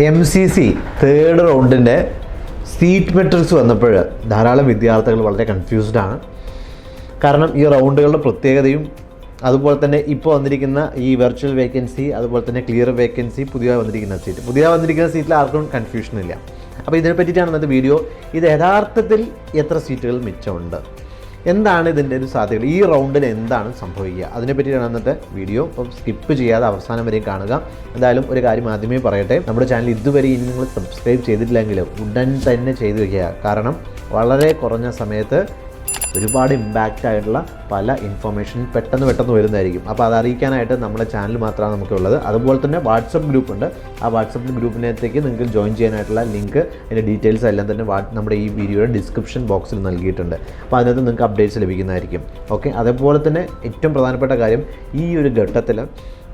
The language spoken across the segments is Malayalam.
എം സി സി തേർഡ് റൗണ്ടിന്റെ സീറ്റ് മെട്രിക്സ് വന്നപ്പോൾ ധാരാളം വിദ്യാർത്ഥികൾ വളരെ കൺഫ്യൂസ്ഡ് ആണ്. കാരണം ഈ റൗണ്ടുകളുടെ പ്രത്യേകതയും അതുപോലെ തന്നെ ഇപ്പോൾ വന്നിരിക്കുന്ന ഈ വെർച്വൽ വേക്കൻസി അതുപോലെ തന്നെ ക്ലിയർ വേക്കൻസി പുതിയ വന്നിരിക്കുന്ന സീറ്റ് പുതിയ വന്നിരിക്കുന്ന സീറ്റിൽ ആർക്കും കൺഫ്യൂഷൻ ഇല്ല. അപ്പോൾ ഇതിനെ പറ്റിയിട്ടാണ് ഇന്നത്തെ വീഡിയോ ഇത് യഥാർത്ഥത്തിൽ എത്ര സീറ്റുകൾ മിച്ചമുണ്ട്? എന്താണ് ഇതിന്റെ ഒരു സാധ്യതകൾ? ഈ റൗണ്ടിൽ എന്താണ് സംഭവിക്കുക? അതിനെ പറ്റിയിട്ടാണ് ഇന്നത്തെ വീഡിയോ അപ്പം സ്കിപ്പ് ചെയ്യാതെ അവസാനം വരെ കാണുക. എന്തായാലും ഒരു കാര്യം ആദ്യമേ പറയട്ടെ. നമ്മുടെ ചാനൽ ഇതുവരെ ഇനി നിങ്ങൾ സബ്സ്ക്രൈബ് ചെയ്തിട്ടില്ലെങ്കിൽ ഉടൻ തന്നെ ചെയ്തു വയ്ക്കുക കാരണം വളരെ കുറഞ്ഞ സമയത്ത് ഒരുപാട് ഇമ്പാക്റ്റ് ആയിട്ടുള്ള പല ഇൻഫർമേഷൻ പെട്ടെന്ന് പെട്ടെന്ന് വരുന്നതായിരിക്കും. അപ്പോൾ അത് അറിയിക്കാനായിട്ട് നമ്മുടെ ചാനൽ മാത്രമാണ് നമുക്കുള്ളത്. അതുപോലെ തന്നെ വാട്സപ്പ് ഗ്രൂപ്പ് ഉണ്ട്. ആ വാട്സപ്പ് ഗ്രൂപ്പിനകത്തേക്ക് നിങ്ങൾക്ക് ജോയിൻ ചെയ്യാനായിട്ടുള്ള ലിങ്ക് അതിന്റെ ഡീറ്റെയിൽസ് എല്ലാം തന്നെ നമ്മുടെ ഈ വീഡിയോയുടെ ഡിസ്ക്രിപ്ഷൻ ബോക്സിൽ നൽകിയിട്ടുണ്ട്. അപ്പോൾ അതിനകത്ത് നിങ്ങൾക്ക് അപ്ഡേറ്റ്സ് ലഭിക്കുന്നതായിരിക്കും. ഓക്കെ അതേപോലെ തന്നെ ഏറ്റവും പ്രധാനപ്പെട്ട കാര്യം ഈ ഒരു ഘട്ടത്തിൽ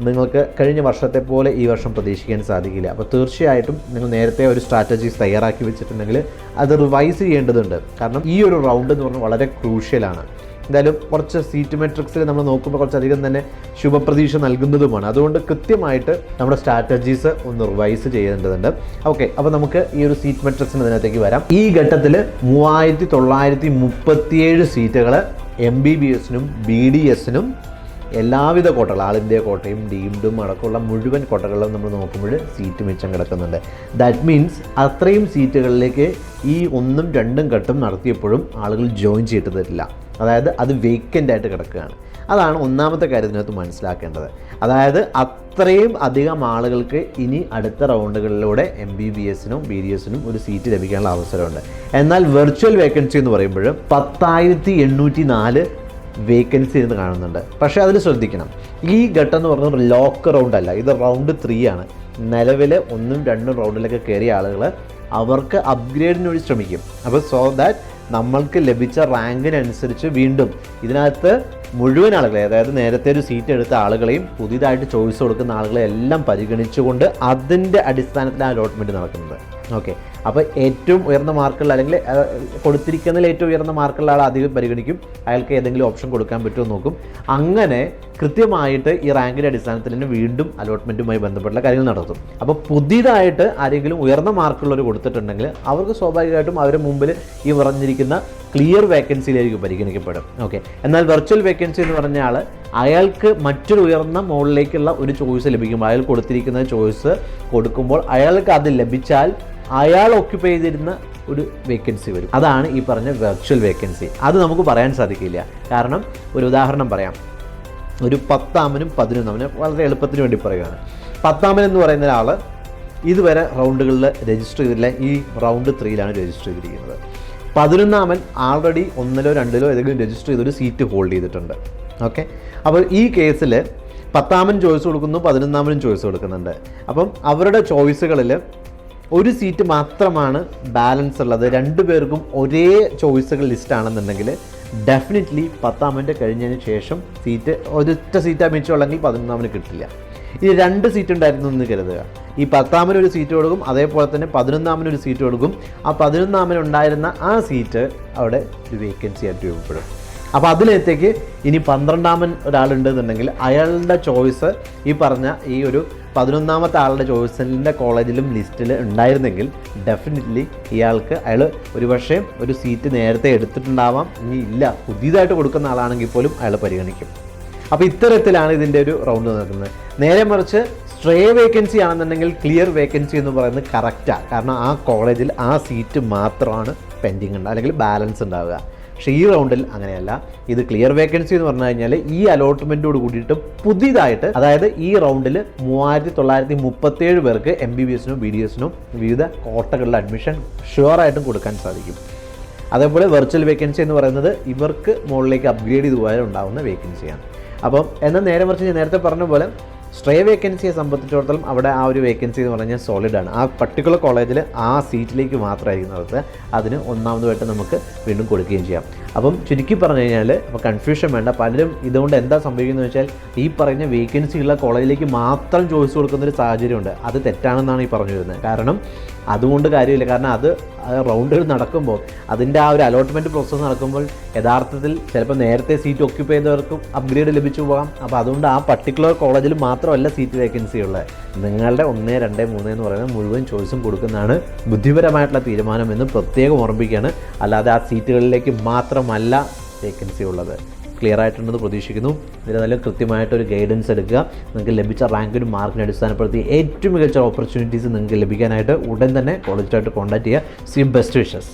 നിങ്ങൾക്ക് കഴിഞ്ഞ വർഷത്തെ പോലെ ഈ വർഷം പ്രതീക്ഷിക്കാൻ സാധിക്കില്ല. അപ്പോൾ തീർച്ചയായിട്ടും നിങ്ങൾ നേരത്തെ ഒരു സ്ട്രാറ്റജീസ് തയ്യാറാക്കി വെച്ചിട്ടുണ്ടെങ്കിൽ അത് റിവൈസ് ചെയ്യേണ്ടതുണ്ട്. കാരണം ഈ ഒരു റൗണ്ട് എന്ന് പറഞ്ഞാൽ വളരെ ക്രൂഷ്യലാണ് എന്തായാലും കുറച്ച് സീറ്റ് മെട്രിക്സിൽ നമ്മൾ നോക്കുമ്പോൾ കുറച്ചധികം തന്നെ ശുഭപ്രതീക്ഷ നൽകുന്നതുമാണ്. അതുകൊണ്ട് കൃത്യമായിട്ട് നമ്മുടെ സ്ട്രാറ്റജീസ് ഒന്ന് റിവൈസ് ചെയ്യേണ്ടതുണ്ട്. ഓക്കെ അപ്പോൾ നമുക്ക് ഈ ഒരു സീറ്റ് മെട്രിക്സിന് ഇതിനകത്തേക്ക് വരാം. ഈ ഘട്ടത്തിൽ മൂവായിരത്തി തൊള്ളായിരത്തി മുപ്പത്തിയേഴ് സീറ്റുകൾ എം ബി ബി എസിനും ബി ഡി എസിനും എല്ലാവിധ കോട്ടകൾ ആൾ ഇന്ത്യ കോട്ടയും ഡീംഡും അടക്കമുള്ള മുഴുവൻ കോട്ടകളിലും നമ്മൾ നോക്കുമ്പോൾ സീറ്റ് മിച്ചം കിടക്കുന്നുണ്ട്. ദാറ്റ് മീൻസ് അത്രയും സീറ്റുകളിലേക്ക് ഈ ഒന്നും രണ്ടും ഘട്ടം നടത്തിയപ്പോഴും ആളുകൾ ജോയിൻ ചെയ്തിട്ടില്ല. അതായത് അത് വേക്കന്റ് ആയിട്ട് കിടക്കുകയാണ്. അതാണ് ഒന്നാമത്തെ കാര്യത്തിനകത്ത് മനസ്സിലാക്കേണ്ടത്. അതായത് അത്രയും അധികം ആളുകൾക്ക് ഇനി അടുത്ത റൗണ്ടുകളിലൂടെ എം ബി ബി എസിനും ബി ഡി എസിനും ഒരു സീറ്റ് ലഭിക്കാനുള്ള അവസരമുണ്ട്. എന്നാൽ വെർച്വൽ വേക്കൻസി എന്ന് പറയുമ്പോൾ പത്തായിരത്തി എണ്ണൂറ്റി നാല് വേക്കൻസി എന്ന് കാണുന്നുണ്ട്. പക്ഷേ അതിൽ ശ്രദ്ധിക്കണം. ഈ ഘട്ടം എന്ന് പറഞ്ഞാൽ ലോക്ക് റൗണ്ട് അല്ല. ഇത് റൗണ്ട് ത്രീ ആണ്. നിലവിൽ ഒന്നും രണ്ടും റൗണ്ടിലൊക്കെ കയറിയ ആളുകൾ അവർക്ക് അപ്ഗ്രേഡിന് വേണ്ടി ശ്രമിക്കും. അപ്പോൾ സോ ദാറ്റ് നമ്മൾക്ക് ലഭിച്ച റാങ്കിനനുസരിച്ച് വീണ്ടും ഇതിനകത്ത് മുഴുവൻ ആളുകളെ അതായത് നേരത്തെ ഒരു സീറ്റ് എടുത്ത ആളുകളെയും പുതിയതായിട്ട് ചോയ്സ് കൊടുക്കുന്ന ആളുകളെ എല്ലാം പരിഗണിച്ചുകൊണ്ട് അതിന്റെ അടിസ്ഥാനത്തിലാണ് അലോട്ട്മെന്റ് നടക്കുന്നത്. ഓക്കെ അപ്പോൾ ഏറ്റവും ഉയർന്ന മാർക്കുള്ള അല്ലെങ്കിൽ കൊടുത്തിരിക്കുന്നതിൽ ഏറ്റവും ഉയർന്ന മാർക്കുള്ള ആൾ അധികം പരിഗണിക്കും. അയാൾക്ക് ഏതെങ്കിലും ഓപ്ഷൻ കൊടുക്കാൻ പറ്റുമോ നോക്കും. അങ്ങനെ കൃത്യമായിട്ട് ഈ റാങ്കിന്റെ അടിസ്ഥാനത്തിൽ തന്നെ വീണ്ടും അലോട്ട്മെന്റുമായി ബന്ധപ്പെട്ട കാര്യങ്ങൾ നടത്തും. അപ്പോൾ പുതിയതായിട്ട് ആരെങ്കിലും ഉയർന്ന മാർക്കുള്ളവർ കൊടുത്തിട്ടുണ്ടെങ്കിൽ അവർക്ക് സ്വാഭാവികമായിട്ടും അവരുടെ മുമ്പിൽ ഈ പറഞ്ഞിരിക്കുന്ന ക്ലിയർ വേക്കൻസിയിലായിരിക്കും പരിഗണിക്കപ്പെടും. ഓക്കെ എന്നാൽ വെർച്വൽ വേക്കൻസി എന്ന് പറഞ്ഞാൽ അയാൾക്ക് മറ്റൊരു ഉയർന്ന മുകളിലേക്കുള്ള ഒരു ചോയ്സ് ലഭിക്കുമ്പോൾ അയാൾ കൊടുത്തിരിക്കുന്ന ചോയ്സ് കൊടുക്കുമ്പോൾ അയാൾക്ക് അത് ലഭിച്ചാൽ അയാൾ ഓക്യുപ്പൈ ചെയ്തിരുന്ന ഒരു വേക്കൻസി വരും. അതാണ് ഈ പറഞ്ഞ വെർച്വൽ വേക്കൻസി അത് നമുക്ക് പറയാൻ സാധിക്കില്ല. കാരണം ഒരു ഉദാഹരണം പറയാം. ഒരു പത്താമനും പതിനൊന്നാമനും വളരെ എളുപ്പത്തിന് വേണ്ടി പറയുകയാണ് പത്താമൻ എന്ന് പറയുന്ന ഒരാൾ ഇതുവരെ റൗണ്ടുകളിൽ രജിസ്റ്റർ ചെയ്തില്ല ഈ റൗണ്ട് ത്രീയിലാണ് രജിസ്റ്റർ ചെയ്തിരിക്കുന്നത്. പതിനൊന്നാമൻ ആൾറെഡി ഒന്നിലോ രണ്ടിലോ ഏതെങ്കിലും രജിസ്റ്റർ ചെയ്തൊരു സീറ്റ് ഹോൾഡ് ചെയ്തിട്ടുണ്ട്. ഓക്കെ അപ്പോൾ ഈ കേസിൽ പത്താമൻ ചോയ്സ് കൊടുക്കുന്നു പതിനൊന്നാമനും ചോയ്സ് കൊടുക്കുന്നുണ്ട്. അപ്പം അവരുടെ ചോയ്സുകളിൽ ഒരു സീറ്റ് മാത്രമാണ് ബാലൻസ് ഉള്ളത്. രണ്ടു പേർക്കും ഒരേ ചോയ്സുകൾ ലിസ്റ്റ് ആണെന്നുണ്ടെങ്കിൽ ഡെഫിനറ്റ്ലി പത്താമന്റെ കഴിഞ്ഞതിന് ശേഷം സീറ്റ് ഒരൊറ്റ സീറ്റാ മിച്ചമുള്ളെങ്കിൽ പതിനൊന്നാമന് കിട്ടില്ല. ഇനി രണ്ട് സീറ്റ് ഉണ്ടായിരുന്നു എന്ന് കരുതുക. ഈ പത്താമന് ഒരു സീറ്റ് കൊടുക്കും അതേപോലെ തന്നെ പതിനൊന്നാമന് ഒരു സീറ്റ് കൊടുക്കും. ആ പതിനൊന്നാമന് ഉണ്ടായിരുന്ന ആ സീറ്റ് അവിടെ ഒരു വേക്കൻസി ആയിട്ട് രൂപപ്പെടും. അപ്പോൾ അതിലേത്തേക്ക് ഇനി പന്ത്രണ്ടാമൻ ഒരാളുണ്ടെന്നുണ്ടെങ്കിൽ അയാളുടെ ചോയ്സ് ഈ പറഞ്ഞ ഈ ഒരു പതിനൊന്നാമത്തെ ആളുടെ ചോയ്സിന്റെ കോളേജിലും ലിസ്റ്റിൽ ഉണ്ടായിരുന്നെങ്കിൽ ഡെഫിനറ്റ്ലി ഇയാൾക്ക് അയാൾ ഒരുപക്ഷെ ഒരു സീറ്റ് നേരത്തെ എടുത്തിട്ടുണ്ടാവാം. ഇനി ഇല്ല പുതിയതായിട്ട് കൊടുക്കുന്ന ആളാണെങ്കിൽ പോലും അയാൾ പരിഗണിക്കും. അപ്പോൾ ഇത്തരത്തിലാണ് ഇതിന്റെ ഒരു റൗണ്ട് നടക്കുന്നത്. നേരെ മറിച്ച് സ്ട്രേ വേക്കൻസി ആണെന്നുണ്ടെങ്കിൽ ക്ലിയർ വേക്കൻസി എന്ന് പറയുന്നത് കറക്റ്റാണ് കാരണം ആ കോളേജിൽ ആ സീറ്റ് മാത്രമാണ് പെൻഡിങ് ഉണ്ട്. അല്ലെങ്കിൽ ബാലൻസ് ഉണ്ടാവുക. പക്ഷേ ഈ റൗണ്ടിൽ അങ്ങനെയല്ല. ഇത് ക്ലിയർ വേക്കൻസി എന്ന് പറഞ്ഞു കഴിഞ്ഞാൽ ഈ അലോട്ട്മെന്റോട് കൂടിയിട്ട് പുതിയതായിട്ട് അതായത് ഈ റൗണ്ടിൽ മൂവായിരത്തി തൊള്ളായിരത്തി മുപ്പത്തേഴ് പേർക്ക് എം ബി ബി എസിനും ബി ഡി എസിനും വിവിധ കോട്ടകളിൽ അഡ്മിഷൻ ഷുവറായിട്ടും കൊടുക്കാൻ സാധിക്കും. അതേപോലെ വെർച്വൽ വേക്കൻസി എന്ന് പറയുന്നത് ഇവർക്ക് മുകളിലേക്ക് അപ്ഗ്രേഡ് ചെയ്ത് പോയാൽ ഉണ്ടാകുന്ന വേക്കൻസിയാണ് അപ്പം എന്നാൽ നേരെ മറിച്ച് ഞാൻ നേരത്തെ പറഞ്ഞ പോലെ സ്ട്രേ വേക്കൻസിയെ സംബന്ധിച്ചിടത്തോളം അവിടെ ആ ഒരു വേക്കൻസി എന്ന് പറഞ്ഞാൽ സോളിഡാണ് ആ പർട്ടിക്കുലർ കോളേജിൽ ആ സീറ്റിലേക്ക് മാത്രമായിരിക്കും നടത്തുക അതിന് ഒന്നാമതുമായിട്ട് നമുക്ക് വീണ്ടും കൊടുക്കുകയും ചെയ്യാം. അപ്പം ചുരുക്കി പറഞ്ഞു കഴിഞ്ഞാൽ അപ്പോൾ കൺഫ്യൂഷൻ വേണ്ട. പലരും ഇതുകൊണ്ട് എന്താ സംഭവിക്കുന്നത് വെച്ചാൽ ഈ പറഞ്ഞ വേക്കൻസി ഉള്ള കോളേജിലേക്ക് മാത്രം ചോയ്സ് കൊടുക്കുന്ന ഒരു സാഹചര്യമുണ്ട്. അത് തെറ്റാണെന്നാണ് ഈ പറഞ്ഞു വരുന്നത് കാരണം അതുകൊണ്ട് കാര്യമില്ല. കാരണം അത് റൗണ്ടുകൾ നടക്കുമ്പോൾ അതിന്റെ ആ ഒരു അലോട്ട്മെന്റ് പ്രോസസ്സ് നടക്കുമ്പോൾ യഥാർത്ഥത്തിൽ ചിലപ്പോൾ നേരത്തെ സീറ്റ് ഒക്യുപ്പൈ ചെയ്തവർക്കും അപ്ഗ്രേഡ് ലഭിച്ചു പോകാം. അപ്പോൾ അതുകൊണ്ട് ആ പർട്ടിക്കുലർ കോളേജിൽ മാത്രമല്ല സീറ്റ് വേക്കൻസി ഉള്ളത്. നിങ്ങളുടെ ഒന്ന് രണ്ട് മൂന്ന് എന്ന് പറയുന്നത് മുഴുവൻ ചോയ്സും കൊടുക്കുന്നതാണ് ബുദ്ധിപരമായിട്ടുള്ള തീരുമാനം എന്ന് പ്രത്യേകം ഓർമ്മിക്കുകയാണ് അല്ലാതെ ആ സീറ്റുകളിലേക്ക് മാത്രമല്ല വേക്കൻസി ഉള്ളത്. ക്ലിയർ ആയിട്ടുണ്ടെന്ന് പ്രതീക്ഷിക്കുന്നു. നല്ല കൃത്യമായിട്ടൊരു ഗൈഡൻസ് എടുക്കുക. നിങ്ങൾക്ക് ലഭിച്ച റാങ്കിനും മാർക്കിനെ അടിസ്ഥാനപ്പെടുത്തി ഏറ്റവും മികച്ച ഓപ്പർച്യൂണിറ്റീസ് നിങ്ങൾക്ക് ലഭിക്കാനായിട്ട് ഉടൻ തന്നെ കോളേജായിട്ട് കോൺടാക്ട് ചെയ്യുക. സി ബെസ്റ്റ് വിഷസ്